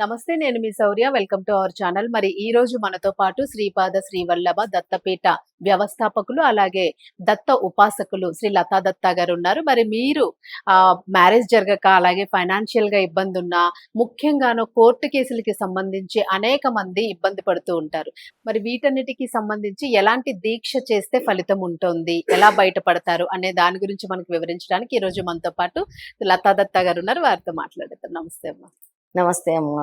నమస్తే నేను మీ Shaurya. Welcome to our channel. మరి ఈ రోజు మనతో పాటు శ్రీపాద శ్రీవల్లభ దత్తపీఠ వ్యవస్థాపకులు అలాగే దత్త ఉపాసకులు శ్రీ లతా దత్తా గారు ఉన్నారు. మరి మీరు ఆ మ్యారేజ్ జరగక అలాగే ఫైనాన్షియల్గా ఇబ్బంది ఉన్నా ముఖ్యంగాను కోర్టు కేసులకి సంబంధించి అనేక మంది ఇబ్బంది పడుతూ ఉంటారు. మరి వీటన్నిటికి సంబంధించి ఎలాంటి దీక్ష చేస్తే ఫలితం ఉంటుంది ఎలా బయటపడతారు అనే దాని గురించి మనకు వివరించడానికి ఈ రోజు మనతో పాటు లతా దత్తా గారు ఉన్నారు. వారితో మాట్లాడతారు నమస్తే అమ్మా. నమస్తే అమ్మ.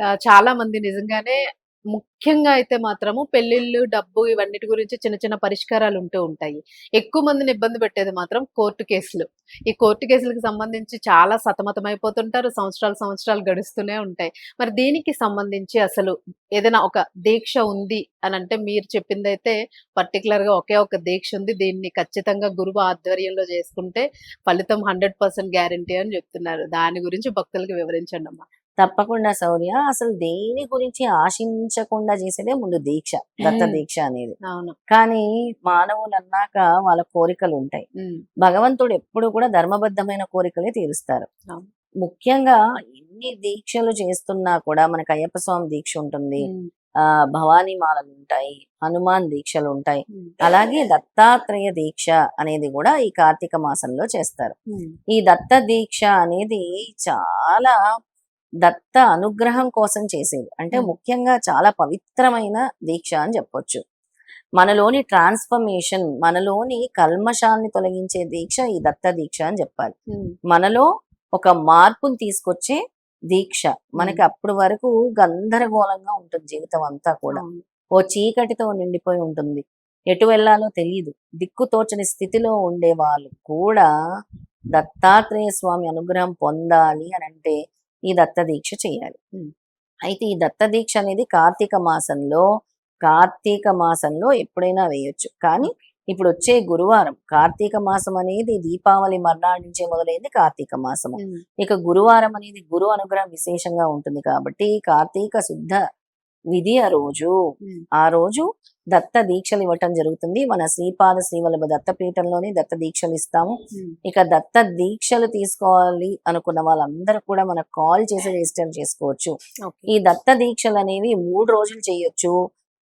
ఆ, చాలా మంది నిజంగానే ముఖ్యంగా అయితే మాత్రము పెళ్ళిళ్ళు డబ్బు ఇవన్నిటి గురించి చిన్న చిన్న పరిష్కారాలు ఉంటూ ఉంటాయి. ఎక్కువ మందిని ఇబ్బంది పెట్టేది మాత్రం కోర్టు కేసులు. ఈ కోర్టు కేసులకు సంబంధించి చాలా సతమతమైపోతుంటారు. సంవత్సరాలు సంవత్సరాలు గడుస్తూనే ఉంటాయి. మరి దీనికి సంబంధించి అసలు ఏదైనా ఒక దీక్ష ఉంది అని అంటే మీరు చెప్పింది అయితే పర్టికులర్గా ఒకే ఒక దీక్ష ఉంది. దీన్ని ఖచ్చితంగా గురువు ఆధ్వర్యంలో చేసుకుంటే ఫలితం హండ్రెడ్ పర్సెంట్ గ్యారంటీ అని చెప్తున్నారు. దాని గురించి భక్తులకు వివరించండి అమ్మా తప్పకుండా శౌర్య. అసలు దేని గురించి ఆశించకుండా చేసేదే ముందు దీక్ష దత్త. దీక్ష అనేది. అవును. కానీ మానవులు అన్నాక వాళ్ళ కోరికలు ఉంటాయి. భగవంతుడు ఎప్పుడు కూడా ధర్మబద్ధమైన కోరికలే తీరుస్తారు. ముఖ్యంగా ఎన్ని దీక్షలు చేస్తున్నా కూడా మనకి అయ్యప్ప స్వామి దీక్ష ఉంటుంది. ఆ భవానీ మాలలు ఉంటాయి హనుమాన్ దీక్షలు ఉంటాయి. అలాగే దత్తాత్రేయ దీక్ష అనేది కూడా ఈ కార్తీక మాసంలో చేస్తారు. ఈ దత్త దీక్ష అనేది చాలా దత్త అనుగ్రహం కోసం చేసేది. అంటే. ముఖ్యంగా చాలా పవిత్రమైన దీక్ష అని చెప్పొచ్చు. మనలోని ట్రాన్స్ఫర్మేషన్ మనలోని కల్మషాన్ని తొలగించే దీక్ష ఈ దత్త దీక్ష అని చెప్పాలి. మనలో ఒక మార్పుని తీసుకొచ్చే దీక్ష. మనకి అప్పటి వరకు గందరగోళంగా ఉంటుంది జీవితం అంతా కూడా. ఓ చీకటితో నిండిపోయి ఉంటుంది. ఎటు వెళ్ళాలో తెలియదు దిక్కు తోచని స్థితిలో ఉండే వాళ్ళు కూడా దత్తాత్రేయ స్వామి అనుగ్రహం పొందాలి అని అంటే ఈ దత్త దీక్ష చేయాలి. అయితే ఈ దత్త దీక్ష అనేది కార్తీక మాసంలో కార్తీక మాసంలో ఎప్పుడైనా వేయొచ్చు. కానీ ఇప్పుడు వచ్చే గురువారం కార్తీక మాసం అనేది దీపావళి మర్నాడు నుంచే మొదలైంది కార్తీక మాసము. ఇక గురువారం అనేది గురు అనుగ్రహం విశేషంగా ఉంటుంది కాబట్టి కార్తీక శుద్ధ విధి ఆ రోజు ఆ రోజు దత్త దీక్షలు ఇవ్వటం జరుగుతుంది. మన శ్రీపాద శ్రీవల్లభ దత్తపీఠంలోని దత్త దీక్షలు ఇస్తాము. ఇక దత్త దీక్షలు తీసుకోవాలి అనుకున్న వాళ్ళందరూ కూడా మనకు కాల్ చేసి రిజిస్టర్ చేసుకోవచ్చు. ఈ దత్త దీక్షలు అనేవి మూడు రోజులు చేయొచ్చు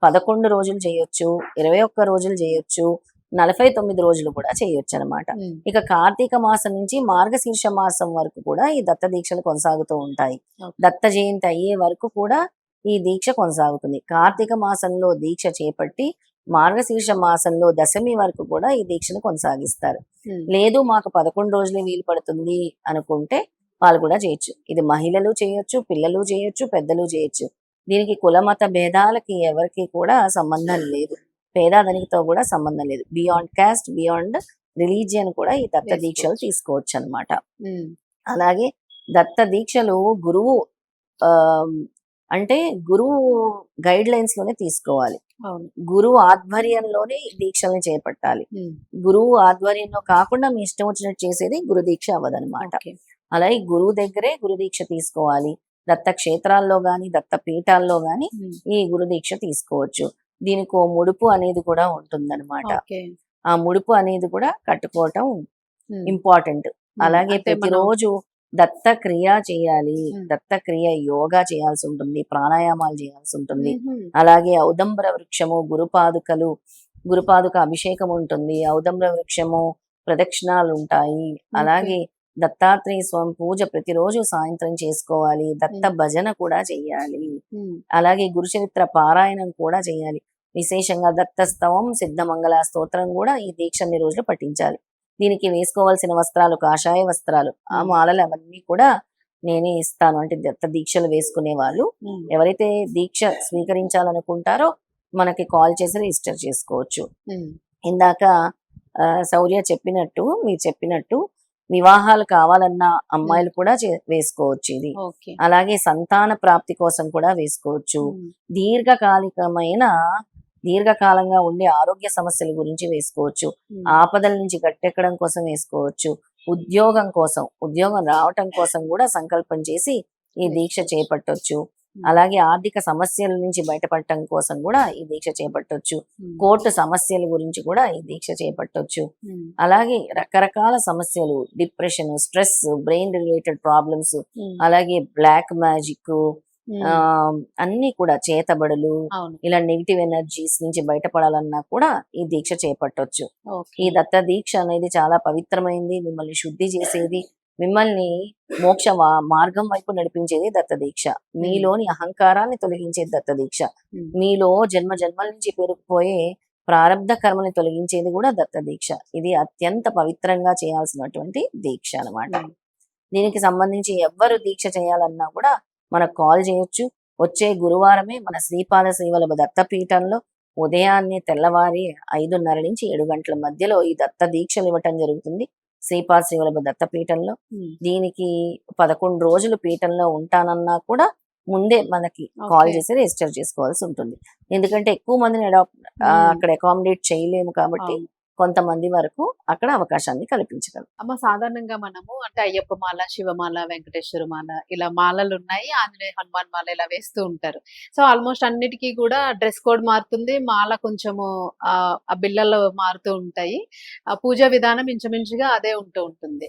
పదకొండు రోజులు చేయొచ్చు ఇరవై ఒక్క రోజులు చేయొచ్చు నలభై తొమ్మిది రోజులు కూడా చేయొచ్చు అనమాట ఇక కార్తీక మాసం నుంచి మార్గశీర్ష మాసం వరకు కూడా ఈ దత్త దీక్షలు కొనసాగుతూ ఉంటాయి. దత్త జయంతి అయ్యే వరకు కూడా ఈ దీక్ష కొనసాగుతుంది. కార్తీక మాసంలో దీక్ష చేపట్టి మార్గశీర్ష మాసంలో దశమి వరకు కూడా ఈ దీక్షను కొనసాగిస్తారు. లేదు మాకు పదకొండు రోజులే వీలు పడుతుంది అనుకుంటే వాళ్ళు కూడా చేయొచ్చు. ఇది మహిళలు చేయొచ్చు పిల్లలు చేయొచ్చు పెద్దలు చేయొచ్చు. దీనికి కులమత భేదాలకి ఎవరికి కూడా సంబంధం లేదు. పేదాధనికతో కూడా సంబంధం లేదు. బియాండ్ కాస్ట్ బియాండ్ రిలీజియన్ కూడా ఈ దత్త దీక్షలు. తీసుకోవచ్చు అన్నమాట ఉమ్, అలాగే దత్త దీక్షలు గురువు ఆ అంటే గురువు గైడ్ లైన్స్లోనే తీసుకోవాలి. గురువు ఆధ్వర్యంలోనే దీక్షల్ని చేపట్టాలి. గురువు ఆధ్వర్యంలో కాకుండా మీ ఇష్టం వచ్చినట్టు చేసేది గురు దీక్ష అవ్వదనమాట. అలాగే గురువు దగ్గరే గురు దీక్ష తీసుకోవాలి. దత్త క్షేత్రాల్లో గాని దత్త పీఠాల్లో గాని ఈ గురు దీక్ష తీసుకోవచ్చు. దీనికి ఓ ముడుపు అనేది కూడా ఉంటుందన్నమాట. ఆ ముడుపు అనేది కూడా కట్టుకోవటం ఇంపార్టెంట్. అలాగే ప్రతిరోజు దత్త క్రియ చేయాలి. ఉమ్. దత్త క్రియ యోగా చేయాల్సి ఉంటుంది. ప్రాణాయామాలు చేయాల్సి ఉంటుంది. అలాగే ఔదంబర వృక్షము గురుపాదుకలు గురుపాదుక అభిషేకం ఉంటుంది. ఔదంబర వృక్షము ప్రదక్షిణాలు ఉంటాయి. అలాగే దత్తాత్రేయ స్వామి పూజ ప్రతిరోజు సాయంత్రం చేసుకోవాలి. దత్త. భజన కూడా చెయ్యాలి ఉమ్, అలాగే గురుచరిత్ర పారాయణం కూడా చేయాలి. విశేషంగా దత్తస్తవం సిద్ధమంగళ స్తోత్రం కూడా ఈ దీక్షన్ని రోజులు పఠించాలి. దీనికి వేసుకోవాల్సిన వస్త్రాలు కాషాయ వస్త్రాలు ఆ. మాలలు అవన్నీ కూడా నేనే ఇస్తాను. అంటే దత్త దీక్షలు వేసుకునే వాళ్ళు ఎవరైతే దీక్ష స్వీకరించాలనుకుంటారో మనకి కాల్ చేసి రిజిస్టర్ చేసుకోవచ్చు. ఇందాక శౌర్య చెప్పినట్టు మీరు చెప్పినట్టు వివాహాలు కావాలన్న అమ్మాయిలు కూడా వేసుకోవచ్చు ఇది. అలాగే సంతాన ప్రాప్తి కోసం కూడా వేసుకోవచ్చు. దీర్ఘకాలికమైన దీర్ఘకాలంగా ఉండే ఆరోగ్య సమస్యల గురించి వేసుకోవచ్చు. ఆపదల నుంచి గట్టెక్కడం కోసం వేసుకోవచ్చు. ఉద్యోగం కోసం ఉద్యోగం రావటం కోసం కూడా సంకల్పం చేసి ఈ దీక్ష చేపట్టొచ్చు. అలాగే ఆర్థిక సమస్యల నుంచి బయటపడటం కోసం కూడా ఈ దీక్ష చేపట్టొచ్చు. కోర్టు సమస్యల గురించి కూడా ఈ దీక్ష చేపట్టొచ్చు. అలాగే రకరకాల సమస్యలు depression stress brain related problems అలాగే బ్లాక్ మ్యాజిక్ అన్ని కూడా చేతబడులు ఇలా నెగిటివ్ ఎనర్జీస్ నుంచి బయటపడాలన్నా కూడా ఈ దీక్ష చేపట్టొచ్చు. ఈ దత్త దీక్ష అనేది చాలా పవిత్రమైంది. మిమ్మల్ని శుద్ధి చేసేది మిమ్మల్ని మోక్ష మార్గం వైపు నడిపించేది దత్త దీక్ష. మీలోని అహంకారాన్ని తొలగించేది దత్త దీక్ష. మీలో జన్మ జన్మల నుంచి పెరిగిపోయే ప్రారంధ కర్మని తొలగించేది కూడా దత్త దీక్ష. ఇది అత్యంత పవిత్రంగా చేయాల్సినటువంటి దీక్ష అన్నమాట. ఉమ్. దీనికి సంబంధించి ఎవ్వరు దీక్ష చేయాలన్నా కూడా మనకు కాల్ చేయొచ్చు వచ్చే గురువారమే మన శ్రీపాద శ్రీవల్లభ దత్తపీఠంలో ఉదయాన్నే తెల్లవారి ఐదున్నర నుంచి ఏడు గంటల మధ్యలో ఈ దత్త దీక్షలు ఇవ్వటం జరుగుతుంది శ్రీపాద శ్రీవల్లభ దత్తపీఠంలో దీనికి పదకొండు రోజులు పీఠంలో ఉంటానన్నా కూడా ముందే మనకి కాల్. చేసి రిజిస్టర్ చేసుకోవాల్సి ఉంటుంది ఎందుకంటే ఎక్కువ మందిని అడాప్ట్. అక్కడ అకామిడేట్ చేయలేము కాబట్టి. కొంతమంది వరకు అక్కడ అవకాశాన్ని కల్పించగలం. అమ్మ సాధారణంగా మనము అంటే అయ్యప్ప మాల శివమాల వెంకటేశ్వర మాల ఇలా మాలలు ఉన్నాయి. ఆంజనేయ హనుమాన్ మాల ఇలా వేస్తూ ఉంటారు. సో ఆల్మోస్ట్ అన్నిటికీ కూడా డ్రెస్ కోడ్ మారుతుంది. మాల కొంచెము ఆ బిళ్ళలు మారుతూ ఉంటాయి. ఆ పూజా విధానం ఇంచుమించుగా అదే ఉంటూ ఉంటుంది.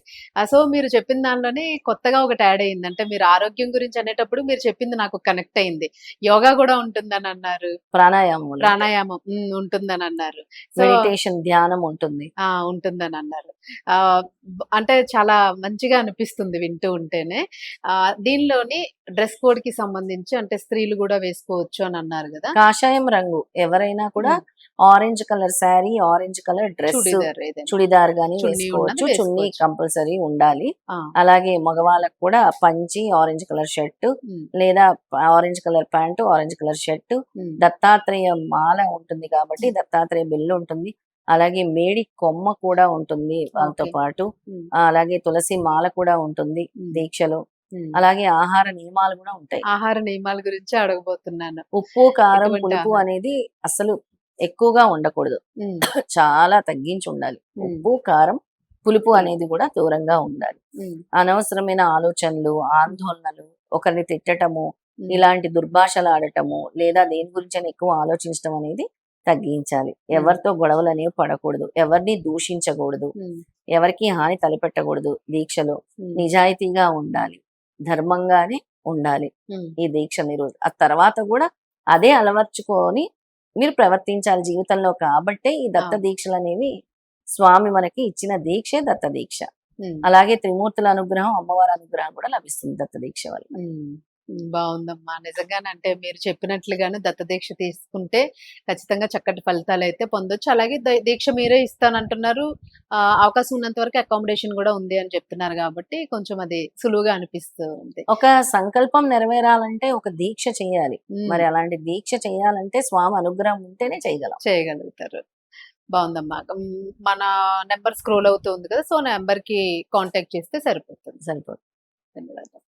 సో మీరు చెప్పిన దానిలోనే కొత్తగా ఒకటి యాడ్ అయింది. అంటే మీరు ఆరోగ్యం గురించి అనేటప్పుడు మీరు చెప్పింది నాకు కనెక్ట్ అయింది. యోగా కూడా ఉంటుందని అన్నారు. ప్రాణాయామం. ప్రాణాయామం ఉంటుందని అన్నారు. సో మెడిటేషన్ ధ్యానం ఉంటుంది. ఆ! ఉంటుందని అన్నారు. అంటే చాలా మంచిగా అనిపిస్తుంది వింటూ ఉంటేనే. ఆ! దీనిలోని డ్రెస్ కోడ్కి సంబంధించి అంటే స్త్రీలు కూడా వేసుకోవచ్చు అని అన్నారు కదా! కాషాయం రంగు. ఎవరైనా కూడా orange colour sari orange colour dress churidar గానీ వేసుకోవచ్చు. చున్నీ. కంపల్సరీ ఉండాలి. అలాగే మగవాళ్ళకు కూడా పంచి ఆరెంజ్ కలర్ షర్ట్ లేదా orange colour pant orange colour shirt. Dattatreya మాల ఉంటుంది కాబట్టి దత్తాత్రేయ బిల్లు ఉంటుంది. అలాగే మేడి కొమ్మ కూడా ఉంటుంది దాంతో Okay. పాటు. అలాగే తులసి మాల కూడా ఉంటుంది దీక్షలో. అలాగే ఆహార నియమాలు కూడా ఉంటాయి. ఆహార నియమాల గురించి అడగబోతున్నాను. ఉప్పు కారం పులుపు? అనేది అసలు ఎక్కువగా ఉండకూడదు. చాలా తగ్గించి ఉండాలి. ఉప్పు కారం పులుపు అనేది కూడా దూరంగా ఉండాలి. అనవసరమైన ఆలోచనలు ఆందోళనలు ఒకరిని తిట్టటము ఇలాంటి దుర్భాషలు ఆడటము లేదా దేని గురించి ఎక్కువ ఆలోచించడం అనేది తగ్గించాలి. ఎవరితో గొడవలు అనేవి పడకూడదు. ఎవరిని దూషించకూడదు. ఎవరికి హాని తలపెట్టకూడదు దీక్షలో. నిజాయితీగా ఉండాలి. ధర్మంగానే ఉండాలి ఈ దీక్ష మీరు ఆ తర్వాత కూడా అదే అలవర్చుకొని మీరు ప్రవర్తించాలి జీవితంలో కాబట్టే ఈ దత్త. దీక్షలు అనేవి స్వామి మనకి ఇచ్చిన దీక్షే దత్త దీక్ష. అలాగే త్రిమూర్తుల అనుగ్రహం అమ్మవారి అనుగ్రహం కూడా లభిస్తుంది దత్త దీక్ష వల్ల. బాగుందమ్మా. నిజంగానే అంటే మీరు చెప్పినట్లుగానే దత్తదీక్ష తీసుకుంటే ఖచ్చితంగా చక్కటి ఫలితాలు అయితే పొందొచ్చు. అలాగే దీక్ష మీరే ఇస్తానంటున్నారు. అవకాశం ఉన్నంత వరకు అకామిడేషన్ కూడా ఉంది అని చెప్తున్నారు కాబట్టి కొంచెం అది సులువుగా అనిపిస్తుంది ఒక సంకల్పం నెరవేరాలంటే ఒక దీక్ష చేయాలి. మరి అలాంటి దీక్ష చేయాలంటే స్వామి అనుగ్రహం ఉంటేనే చేయగలం. చేయగలుగుతారు. బాగుందమ్మా. మన నెంబర్ స్క్రోల్ అవుతుంది కదా సో నెంబర్కి కాంటాక్ట్ చేస్తే సరిపోతుంది. సరిపోతుంది. ధన్యవాదాలు.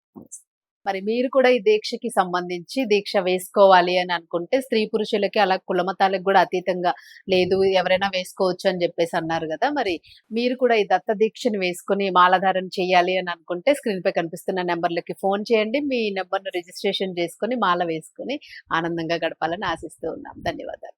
మరి మీరు కూడా ఈ దీక్షకి సంబంధించి దీక్ష వేసుకోవాలి అని అనుకుంటే స్త్రీ పురుషులకి అలా కులమతాలకు కూడా అతీతంగా లేదు ఎవరైనా వేసుకోవచ్చు అని చెప్పేసి అన్నారు కదా. మరి మీరు కూడా ఈ దత్త దీక్షను వేసుకుని మాలధారణ చేయాలి అని అనుకుంటే స్క్రీన్ పై కనిపిస్తున్న నెంబర్లకి ఫోన్ చేయండి. మీ నెంబర్ను రిజిస్ట్రేషన్ చేసుకుని మాల వేసుకుని ఆనందంగా గడపాలని ఆశిస్తూ ఉన్నాం. ధన్యవాదాలు.